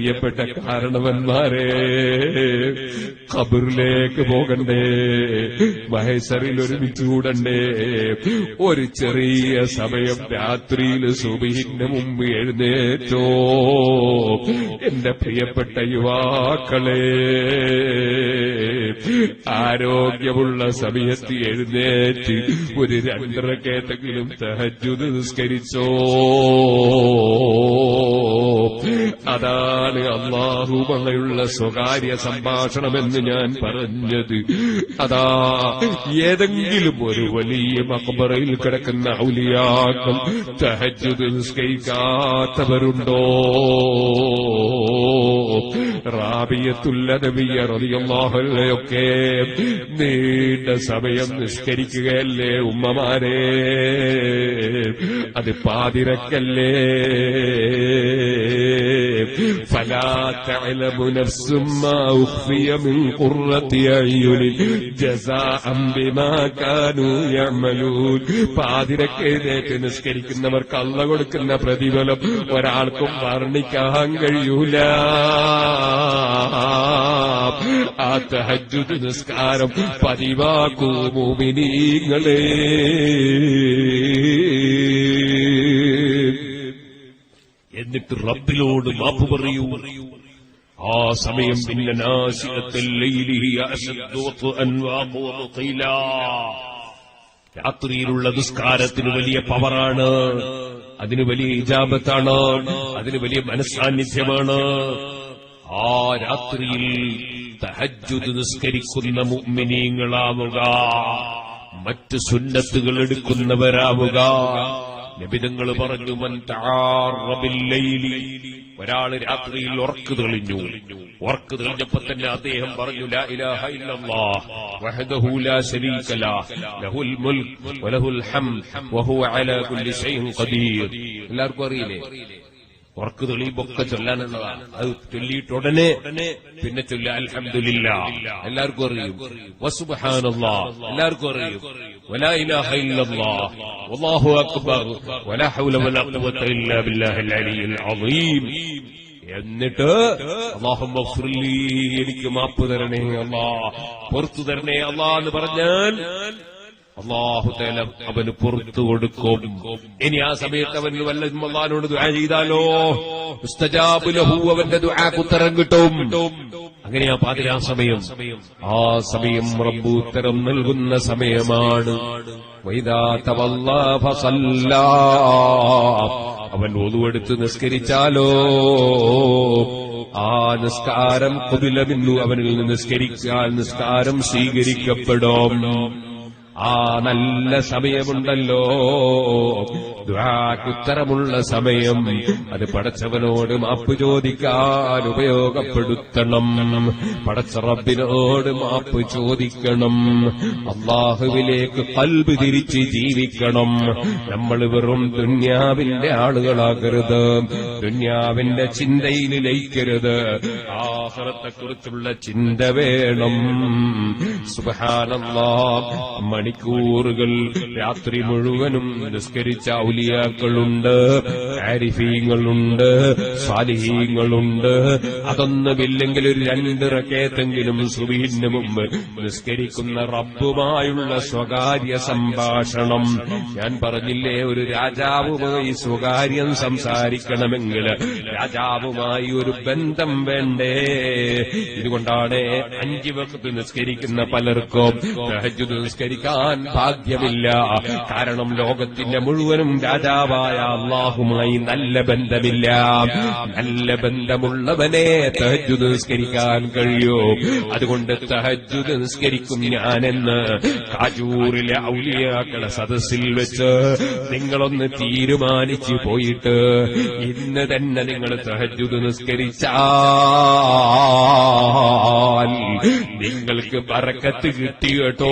പ്രിയപ്പെട്ട കാരണവന്മാരെ ഖബറിലേക്ക് പോകണ്ടേ മഹേശ്വറിൽ ഒരുമിച്ച് കൂടണ്ടേ. ഒരു ചെറിയ സമയം രാത്രിയിൽ സുബിഹിന്റെ മുമ്പ് എഴുന്നേറ്റോ. എന്റെ പ്രിയപ്പെട്ട യുവാക്കളെ ആരോഗ്യമുള്ള സമയത്ത് എഴുന്നേറ്റ് ഒരു രണ്ടരക്കേറ്റെങ്കിലും തഹജുദ് നിസ്കരിച്ചോ. അതാണ് അള്ളാഹുമയുള്ള സ്വകാര്യ സംഭാഷണമെന്ന് ഞാൻ പറഞ്ഞത്. അതാ ഏതെങ്കിലും ഒരു വലിയ മക്ബറയിൽ കിടക്കുന്ന ഔലിയാക്കം തഹജുദ് നിസ്കരിക്കാത്തവരുണ്ടോ? റാബിയത്തുല്ലനബിയ റതിയല്ലാഹല്ലയൊക്കെ നീണ്ട സമയം നിസ്കരിക്കുകയല്ലേ ഉമ്മമാരെ? അത് പാതിരക്കല്ലേ? فلا تعلم نفس ما أخفي من قرة أعين جزاء بما كانوا يعملون പാതിരക്കേതേറ്റ് നിസ്കരിക്കുന്നവർക്ക് അല്ല കൊടുക്കുന്ന പ്രതിഫലം ഒരാൾക്കും വർണ്ണിക്കാൻ കഴിയൂല ആ തഹജുദ് നിസ്കാരം പതിവാക്കൂ മോമിനീങ്ങളെ എന്നിട്ട് റബ്ബിലോട് മാപ്പ് പറയൂ. ആ സമയം പിന്നെ. രാത്രിയിലുള്ള നിസ്കാരത്തിന് വലിയ പവറാണ്. അതിന് വലിയ ഇജാബത്താണ്. അതിന് വലിയ മനസ്സാന്നിധ്യമാണ്. ആ രാത്രിയിൽ നിസ്കരിക്കുന്ന മുഅ്മിനീങ്ങളാവുക മറ്റ് സുന്നത്തുകൾ എടുക്കുന്നവരാവുക നബിതങ്ങൾ പറഞ്ഞു ഒരാൾ രാത്രിയിൽ ഉറക്ക് തെളിഞ്ഞു ഉറക്ക് തെളിഞ്ഞപ്പോ തന്നെ അദ്ദേഹം പറഞ്ഞു എല്ലാവർക്കും അറിയില്ലേ? ഉറക്ക് തെളിയുമ്പൊക്കെ ചൊല്ലാനുള്ളതാണ്. അത് ചൊല്ലിയിട്ട് ഉടനെ പിന്നെ ചൊല്ല അൽഹംദുലില്ല. എല്ലാവർക്കും അറിയും. വസുബ്ഹാനല്ലാ. എല്ലാവർക്കും അറിയും. എന്നിട്ട് അള്ളാഹുമ്മ ഗ്ഫിർലി, എനിക്ക് മാപ്പ് തരണേ അല്ലാ. പുറത്തു തരണേ അല്ലാ എന്ന് പറഞ്ഞാൽ അള്ളാഹു തേല അവന് പുറത്തു കൊടുക്കും. ഇനി ആ സമയത്ത് അവന് വല്ല അള്ളഹാനോട് ദുആ ചെയ്താലോ? ലഹു അവന്റെ ദുആക്ക് ഉത്തരം കിട്ടും. അങ്ങനെയാ പാതിരാ സമയം. ആ സമയം റബ്ബു ഉത്തരം നൽകുന്ന സമയമാണ്. അവൻ ഒതുവെടുത്ത് നിസ്കരിച്ചാലോ? ആ നിസ്കാരം കുതിലമിന്നു അവനിൽ നിന്ന് നിസ്കരിക്കാൻ നിസ്കാരം സ്വീകരിക്കപ്പെടും. ആ നല്ല സമയമുണ്ടല്ലോ. ദ്വാക്കുത്തരമുള്ള സമയം. അത് പടച്ചവനോട് മാപ്പ് ചോദിക്കാൻ ഉപയോഗപ്പെടുത്തണം. പടച്ച റബ്ബിനോട് മാപ്പ് ചോദിക്കണം. അള്ളാഹുവിലേക്ക് കൽബ് തിരിച്ച് ജീവിക്കണം. നമ്മൾ വെറും ദുന്യാവിന്റെ ആളുകളാകരുത്. ദുന്യാവിന്റെ ചിന്തയിൽ ലയിക്കരുത് ആഹ്റത്തെക്കുറിച്ചുള്ള ചിന്ത വേണം. സുബഹാനല്ലാ. മണിക്കൂറുകൾ രാത്രി മുഴുവനും നിസ്കരിച്ച ഔലിയാക്കളുണ്ട് ആരിഫീങ്ങളുണ്ട് സാലിഹീങ്ങളുണ്ട്. അതൊന്നുമില്ലെങ്കിൽ ഒരു രണ്ട് റക്കേത്തെങ്കിലും സുബീന് മുമ്പ് നിസ്കരിക്കുന്ന റബ്ബുമായുള്ള സ്വകാര്യ സംഭാഷണം. ഞാൻ പറഞ്ഞില്ലേ ഒരു രാജാവുമായി സ്വകാര്യം സംസാരിക്കണമെങ്കിൽ രാജാവുമായി ഒരു ബന്ധം വേണ്ടേ. ഇതുകൊണ്ടാണ് അഞ്ചു വക്കത്ത് നിസ്കരിക്കുന്ന പലർക്കും തഹജ്ജുദ് നിസ്കരിക്കാൻ ഭാഗ്യമില്ല. കാരണം ലോകത്തിന്റെ മുഴുവനും രാജാവായ അള്ളാഹുമായി നല്ല ബന്ധമില്ല. നല്ല ബന്ധമുള്ളവനെ തഹജ്ജുദ് നിസ്കരിക്കാൻ കഴിയൂ. അതുകൊണ്ട് തഹജ്ജുദ് നിസ്കരിക്കും ഞാനെന്ന് കാജൂറിലെ ഔലിയാക്കളെ സദസ്സിൽ വെച്ച് നിങ്ങളൊന്ന് തീരുമാനിച്ചു പോയിട്ട് ഇന്ന് തന്നെ നിങ്ങൾ തഹജ്ജുദ് നിസ്കരിച്ചാൽ നിങ്ങൾക്ക് പറക്ക ബറക്കത്ത് കിട്ടി കേട്ടോ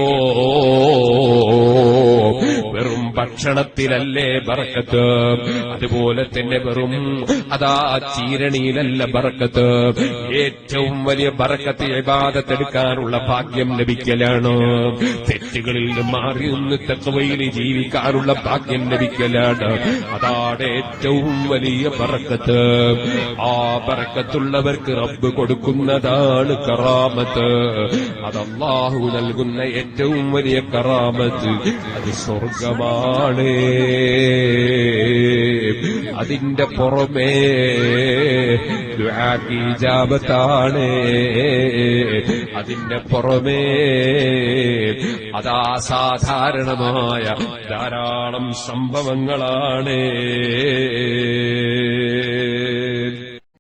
വെറും ഭക്ഷണത്തിലല്ലേ ബറക്കത്ത് അതുപോലെ തന്നെ വെറും അതാ ചീരണിയിലല്ല ബറക്കത്ത് ഏറ്റവും വലിയ ബറക്കത്ത് ഇബാദത്തെടുക്കാനുള്ള ഭാഗ്യം ലഭിക്കലാണ്. തെറ്റുകളിൽ നിന്ന് മാറി നിന്ന് തെക്കവയിൽ ജീവിക്കാനുള്ള ഭാഗ്യം ലഭിക്കലാണ്. അതാണ് ഏറ്റവും വലിയ ബറക്കത്ത് ആ ബറക്കത്തുള്ളവർക്ക് റബ്ബ് കൊടുക്കുന്നതാണ് കറാമത്ത്. അത് അള്ളാഹു നൽകുന്ന ഏറ്റവും വലിയ കറാമത്ത് അത് സ്വർഗമാണ്. അതിന്റെ പുറമേ ാണ് അതിന്റെ പുറമേ അതാസാധാരണമായ ധാരാളം സംഭവങ്ങളാണ്.